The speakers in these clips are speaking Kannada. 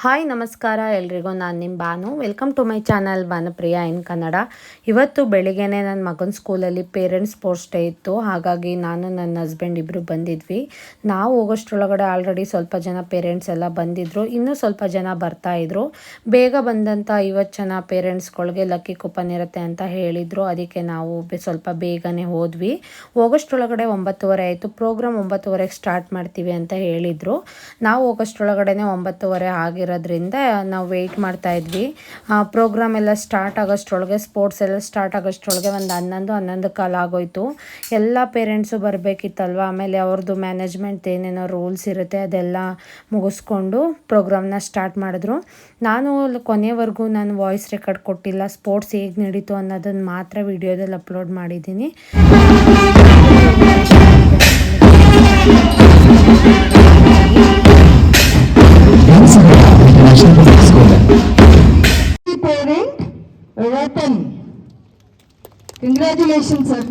ಹಾಯ್, ನಮಸ್ಕಾರ ಎಲ್ರಿಗೂ. ನಾನು ನಿಮ್ಮ Banu. Welcome to my channel Banupriya in Kannada. ಇವತ್ತು ಬೆಳಿಗ್ಗೆನೇ ನನ್ನ ಮಗನ ಸ್ಕೂಲಲ್ಲಿ ಪೇರೆಂಟ್ಸ್ ಸ್ಪೋರ್ಟ್ಸ್ ಡೇ ಇತ್ತು. ಹಾಗಾಗಿ ನಾನು ನನ್ನ ಹಸ್ಬೆಂಡ್ ಇಬ್ಬರು ಬಂದಿದ್ವಿ. ನಾವು ಹೋಗೋಷ್ಟರೊಳಗಡೆ ಆಲ್ರೆಡಿ ಸ್ವಲ್ಪ ಜನ ಪೇರೆಂಟ್ಸ್ ಎಲ್ಲ ಬಂದಿದ್ದರು ಇನ್ನೂ ಸ್ವಲ್ಪ ಜನ ಬರ್ತಾಯಿದ್ರು ಬೇಗ ಬಂದಂಥ ಐವತ್ತು ಜನ ಪೇರೆಂಟ್ಸ್ಗಳಿಗೆ ಲಕ್ಕಿ ಕೂಪನ್ ಇರುತ್ತೆ ಅಂತ ಹೇಳಿದರು. ಅದಕ್ಕೆ ನಾವು ಸ್ವಲ್ಪ ಬೇಗನೆ ಹೋದ್ವಿ. ಹೋಗೋಷ್ಟ್ರೊಳಗಡೆ ಒಂಬತ್ತುವರೆ ಆಯಿತು. ಪ್ರೋಗ್ರಾಮ್ ಒಂಬತ್ತುವರೆಗೆ ಸ್ಟಾರ್ಟ್ ಮಾಡ್ತೀವಿ ಅಂತ ಹೇಳಿದರು. ನಾವು ಹೋಗೋಷ್ಟ್ರೊಳಗಡೆ ಒಂಬತ್ತುವರೆ ಆಗಿರೋದ್ರಿಂದ ನಾವು ವೆಯ್ಟ್ ಮಾಡ್ತಾ ಇದ್ವಿ. ಪ್ರೋಗ್ರಾಮ್ ಎಲ್ಲ ಸ್ಟಾರ್ಟ್ ಆಗೋಷ್ಟ್ರೊಳಗೆ ಸ್ಪೋರ್ಟ್ಸ್ ಎಲ್ಲ ಸ್ಟಾರ್ಟ್ ಆಗೋಷ್ಟ್ರೊಳಗೆ ಒಂದು ಹನ್ನೊಂದು ಹನ್ನೊಂದು ಕಾಲ ಆಗೋಯ್ತು. ಎಲ್ಲ ಪೇರೆಂಟ್ಸು ಬರಬೇಕಿತ್ತಲ್ವ? ಆಮೇಲೆ ಅವ್ರದ್ದು ಮ್ಯಾನೇಜ್ಮೆಂಟ್ ಏನೇನೋ ರೂಲ್ಸ್ ಇರುತ್ತೆ ಅದೆಲ್ಲ ಮುಗಿಸ್ಕೊಂಡು ಪ್ರೋಗ್ರಾಮ್ನ ಸ್ಟಾರ್ಟ್ ಮಾಡಿದ್ರು. ನಾನು ಕೊನೆವರೆಗೂ ನಾನು ವಾಯ್ಸ್ ರೆಕಾರ್ಡ್ ಕೊಟ್ಟಿಲ್ಲ ಸ್ಪೋರ್ಟ್ಸ್ ಹೇಗೆ ನಡೀತು ಅನ್ನೋದನ್ನು ಮಾತ್ರ ವಿಡಿಯೋದಲ್ಲಿ ಅಪ್ಲೋಡ್ ಮಾಡಿದ್ದೀನಿ. Congratulations, sir.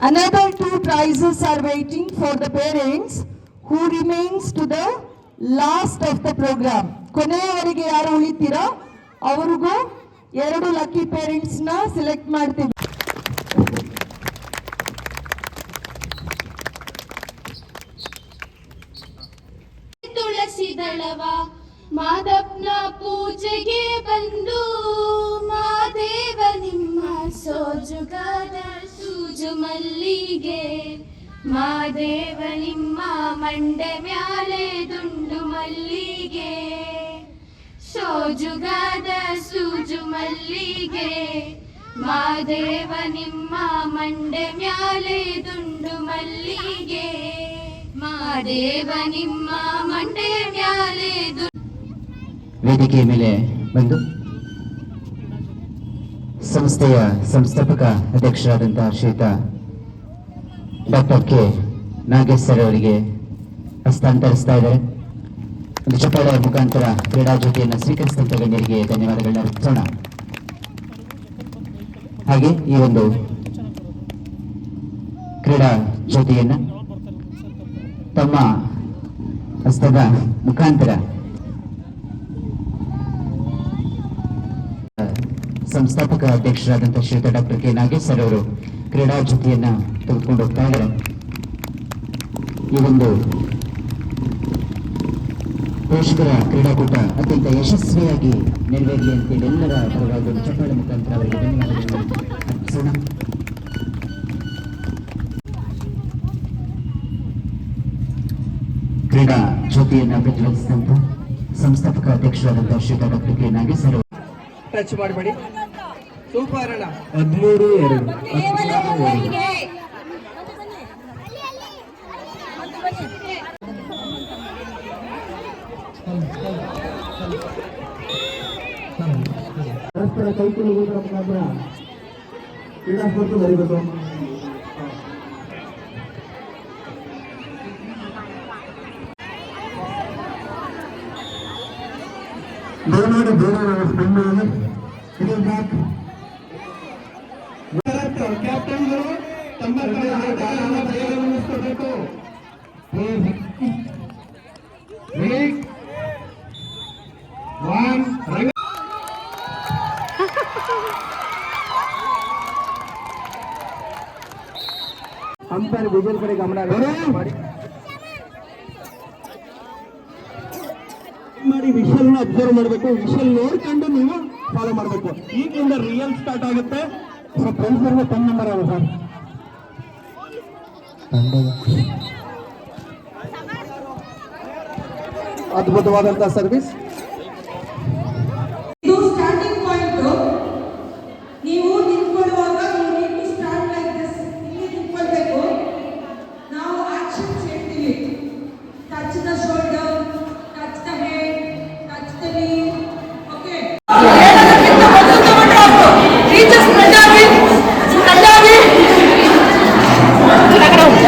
Another two prizes are waiting for the parents who remains to the last of the program. ಕೊನೆಯವರೆಗೆ ಯಾರು ಉಳಿತೀರಾ ಅವ್ರಿಗೂ ಎರಡು ಲಕ್ಕಿ ಪೇರೆಂಟ್ಸ್ನ ಸೆಲೆಕ್ಟ್ ಮಾಡ್ತೀವಿ ತುಳಸಿ ದಳವ ಮಾದಪ್ಪನ ಪೂಜೆಗೆ ಬಂದು ಮಲ್ಲಿಗೆ. ಮಾದೇವ ನಿಮ್ಮ ಮಂಡೆ ಮ್ಯಾಲೆ ದುಂಡು ಮಲ್ಲಿಗೆ. ಸೋಜುಗಾದ ಸೂಜು ಮಲ್ಲಿಗೆ. ಮಾದೇವ ನಿಮ್ಮ ಮಂಡೆ ಮ್ಯಾಲೆ ದುಂಡು ಮಲ್ಲಿಗೆ. ಮಾದೇವ ನಿಮ್ಮ ಮಂಡೆ ಮ್ಯಾಲೆ ದುಂಡು ವೇದಿಕೆಯ ಮೇಲೆ ಬಂದು ಸಂಸ್ಥೆಯ ಸಂಸ್ಥಾಪಕ ಅಧ್ಯಕ್ಷರಾದಂತಹ ಶ್ರೀತ ಡಾಕ್ಟರ್ ಕೆ. ನಾಗೇಶ್ ಸರ್ ಅವರಿಗೆ ಹಸ್ತಾಂತರಿಸ್ತಾ ಇದ್ದಾರೆ. ಒಂದು ಮುಖಾಂತರ ಕ್ರೀಡಾ ಜ್ಯೋತಿಯನ್ನು ಸ್ವೀಕರಿಸಿದಂತ ಗಣ್ಯರಿಗೆ ಧನ್ಯವಾದಗಳನ್ನ ಅರ್ಪಿಸೋಣ. ಹಾಗೆ ಈ ಒಂದು ಕ್ರೀಡಾ ಜ್ಯೋತಿಯನ್ನ ತಮ್ಮ ಹಸ್ತದ ಮುಖಾಂತರ ಸಂಸ್ಥಾಪಕ ಅಧ್ಯಕ್ಷರಾದಂತಹ ಶ್ರೀತ ಡಾಕ್ಟರ್ ಕೆ ನಾಗೇಶ್ ಸರ್ ಅವರು ಕ್ರೀಡಾ ಜ್ಯೋತಿಯನ್ನ ತೆಗೆದುಕೊಂಡು ಹೋಗ್ತಾ ಇದ್ದಾರೆ. ಈ ಒಂದು ಪೋಷಕರ ಕ್ರೀಡಾಕೂಟ ಅತ್ಯಂತ ಯಶಸ್ವಿಯಾಗಿ ನೆರವೇರಲಿ ಅಂತೇಳಿ ಎಲ್ಲರ ಪರವಾಗಿ ಚಪ್ಪಾಳೆ ಮುಖಾಂತರ ಅವರಿಗೆ ಧನ್ಯವಾದಗಳನ್ನು ಅರ್ಪಿಸೋಣ. ಕ್ರೀಡಾ ಜ್ಯೋತಿಯನ್ನ ಪ್ರಜ್ವಲಿಸಿದಂತ ಸಂಸ್ಥಾಪಕ ಅಧ್ಯಕ್ಷರಾದಂತಹ Shri doctor K Nagesh sir ಅವರು ಟಚ್ ಮಾಡಬೇಡಿ. ಸೂಪರ್ ಅಣ್ಣ. ಹದಿಮೂರು ಎರಡು. ಪರಸ್ಪರ ಕೈಕೊಳ್ಳುವುದರ ಮುಖಾಂತರ ಕ್ರೀಡಾ ಸ್ಪರ್ಧೆ ಬರೀಬೇಕು ದಯಮಾಡಿ ಬೇರೆ ಸ್ಪೆಂಡ್ ಮಾಡಿ ಇದು ಬ್ಯಾಕ್ ಕ್ಯಾಪ್ಟನ್ಗಳು ತಮ್ಮ ಕಾರ್ಯವನ್ನು ಪರಿಗಣಿಸಬೇಕು ಒನ್ ಅಂಪೈರ್ ವಿಜಯ್ ಕಡೆ ಗಮನ ಮಾಡಿ ಮಾಡಿ ವಿಷಲ್ನ ಅಬ್ಸರ್ವ್ ಮಾಡಬೇಕು. ವಿಷಲ್ ನೋಡ್ಕೊಂಡು ನೀವು ಫಾಲೋ ಮಾಡಬೇಕು. ಈಗಿಂದ ರಿಯಲ್ ಸ್ಟಾರ್ಟ್ ಆಗುತ್ತೆ. ಸೊ ಫ್ರೆಂಡ್ಸ್ ನಂಬರ್ ಅವ ಸರ್. ಅದ್ಭುತವಾದಂತಹ ಸರ್ವಿಸ್ ಇದು ಸ್ಟಾರ್ಟಿಂಗ್ ಪಾಯಿಂಟ್ ನೀವು ನಿಂತ್ಕೊಳ್ಳುವಾಗ you need to start like this. ಇಲ್ಲಿ ನಿಂತ್ಕೊಳ್ಬೇಕು ನಾವು ಆಕ್ಷನ್ಸ್ ಹೇಳ್ತೀವಿ touch the shoulder touch the head touch the knee okay ¡Vamos!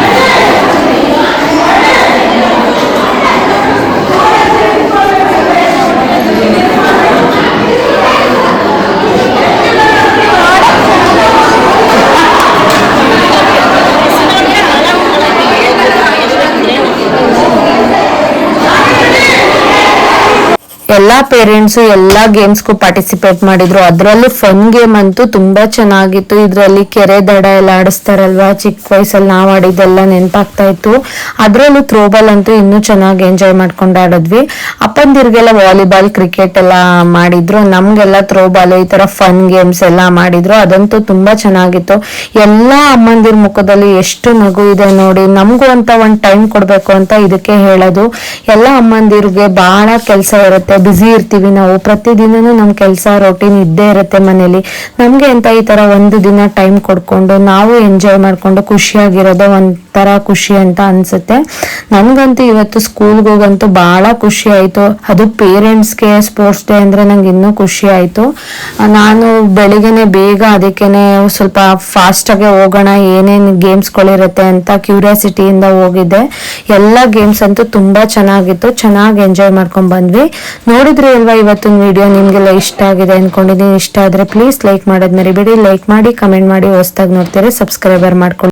ಎಲ್ಲ ಪೇರೆಂಟ್ಸ್ ಎಲ್ಲಾ ಗೇಮ್ಸ್ಗೂ ಪಾರ್ಟಿಸಿಪೇಟ್ ಮಾಡಿದ್ರು. ಅದರಲ್ಲೂ ಫನ್ ಗೇಮ್ ಅಂತೂ ತುಂಬಾ ಚೆನ್ನಾಗಿತ್ತು. ಇದರಲ್ಲಿ ಕೆರೆ ದಡ ಎಲ್ಲ ಆಡಿಸ್ತಾರಲ್ವಾ? ಚಿಕ್ಕ ವಯಸ್ಸಲ್ಲಿ ನಾವು ಆಡಿದ್ದೆಲ್ಲ ನೆನಪಾಗ್ತಾ ಇತ್ತು. ಅದರಲ್ಲೂ ಥ್ರೋಬಾಲ್ ಅಂತೂ ಇನ್ನೂ ಚೆನ್ನಾಗಿ ಎಂಜಾಯ್ ಮಾಡ್ಕೊಂಡು ಆಡಿದ್ವಿ. ಅಪ್ಪಂದಿರಿಗೆಲ್ಲ ವಾಲಿಬಾಲ್ ಕ್ರಿಕೆಟ್ ಎಲ್ಲ ಮಾಡಿದ್ರು. ನಮ್ಗೆಲ್ಲ ಥ್ರೋಬಾಲ್ ಈ ತರ ಫನ್ ಗೇಮ್ಸ್ ಎಲ್ಲ ಮಾಡಿದ್ರು. ಅದಂತೂ ತುಂಬಾ ಚೆನ್ನಾಗಿತ್ತು. ಎಲ್ಲಾ ಅಮ್ಮಂದಿರ ಮುಖದಲ್ಲಿ ಎಷ್ಟು ನಗು ಇದೆ ನೋಡಿ. ನಮಗೂ ಅಂತ ಒಂದು ಟೈಮ್ ಕೊಡಬೇಕು ಅಂತ ಇದಕ್ಕೆ ಹೇಳೋದು. ಎಲ್ಲ ಅಮ್ಮಂದಿರಿಗೆ ಬಹಳ ಕೆಲಸ ಇರುತ್ತೆ. ಬ್ಯುಸಿ ಇರ್ತೀವಿ ನಾವು. ಪ್ರತಿದಿನನೂ ನಮ್ಮ ಕೆಲಸ ರೊಟೀನ್ ಇದ್ದೇ ಇರುತ್ತೆ ಮನೇಲಿ. ನಮಗೆ ಅಂತ ಈ ತರ ಒಂದು ದಿನ ಟೈಮ್ ಕೊಡ್ಕೊಂಡು ನಾವು ಎಂಜಾಯ್ ಮಾಡ್ಕೊಂಡು ಖುಷಿಯಾಗಿರೋದೇ ಒಂಥರ ಖುಷಿ ಅಂತ ಅನ್ಸುತ್ತೆ. ನನ್ಗಂತೂ ಇವತ್ತು ಸ್ಕೂಲ್ಗೆ ಹೋಗಂತೂ ಬಹಳ ಖುಷಿ ಆಯ್ತು. ಅದು ಪೇರೆಂಟ್ಸ್ಗೆ ಸ್ಪೋರ್ಟ್ಸ್ ಡೇ ಅಂದ್ರೆ ನಂಗೆ ಇನ್ನೂ ಖುಷಿ ಆಯ್ತು. ನಾನು ಬೆಳಿಗ್ಗೆನೆ ಬೇಗ ಅದಕ್ಕೇನೆ ಸ್ವಲ್ಪ ಫಾಸ್ಟ್ ಆಗಿ ಹೋಗೋಣ, ಏನೇನು ಗೇಮ್ಸ್ಗಳಿರುತ್ತೆ ಅಂತ ಕ್ಯೂರಿಯಾಸಿಟಿಯಿಂದ ಹೋಗಿದ್ದೆ. ಎಲ್ಲ ಗೇಮ್ಸ್ ಅಂತೂ ತುಂಬಾ ಚೆನ್ನಾಗಿತ್ತು. ಚೆನ್ನಾಗಿ ಎಂಜಾಯ್ ಮಾಡ್ಕೊಂಡ್ ಬಂದ್ವಿ. ನೋಡಿದ್ರೆ ಅಲ್ವಾ ಇವತ್ತಿನ ವಿಡಿಯೋ ನಿಮ್ಗೆಲ್ಲ ಇಷ್ಟ ಆಗಿದೆ ಅನ್ಕೊಂಡಿದ್ದೀನಿ ಇಷ್ಟ ಆದ್ರೆ ಪ್ಲೀಸ್ ಲೈಕ್ ಮಾಡೋದ್ ಮರಿಬೇಡಿ. ಲೈಕ್ ಮಾಡಿ ಕಮೆಂಟ್ ಮಾಡಿ, ಹೊಸ್ದಾಗಿ ನೋಡ್ತೀರಿ? ಸಬ್ಸ್ಕ್ರೈಬರ್ ಮಾಡ್ಕೊಳ್ಳಿ.